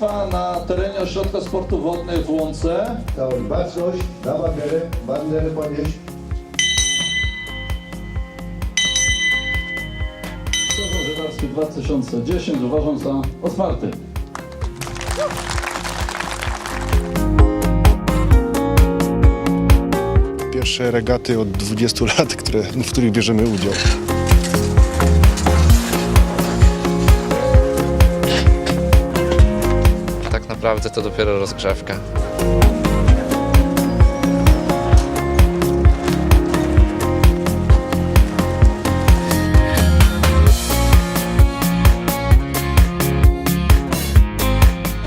Państwa na terenie Ośrodka Sportu Wodnej w Łące. Całą baczność, na banderę, banderę podnieść. Sezon żeglarski 2010 uważam za otwarty. Pierwsze regaty od 20 lat, które, w których bierzemy udział. Naprawdę to dopiero rozgrzewka.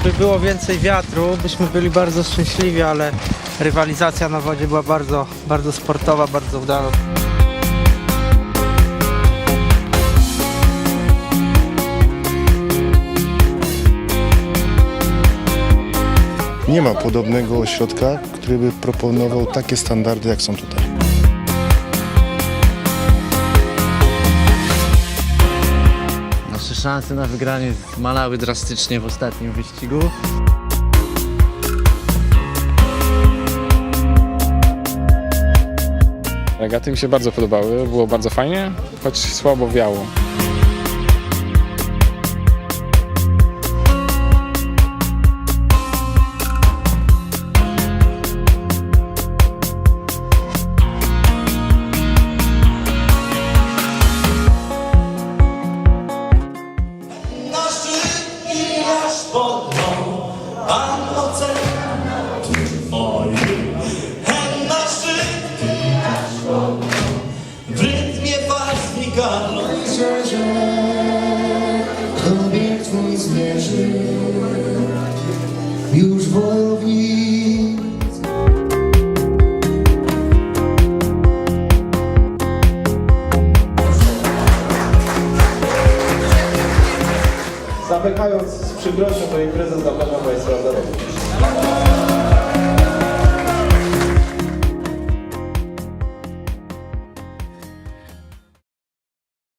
Gdyby było więcej wiatru, byśmy byli bardzo szczęśliwi, ale rywalizacja na wodzie była bardzo, bardzo sportowa, bardzo udana. Nie ma podobnego ośrodka, który by proponował takie standardy, jak są tutaj. Nasze szanse na wygranie zmalały drastycznie w ostatnim wyścigu. Regaty mi się bardzo podobały, było bardzo fajnie, choć słabo wiało. Dół, Pan ocen Oj, hen na szczyt W rytmie walc miganą Tobie twój zmierzy Zamykając z przykrością tę imprezę, zapraszam Państwa.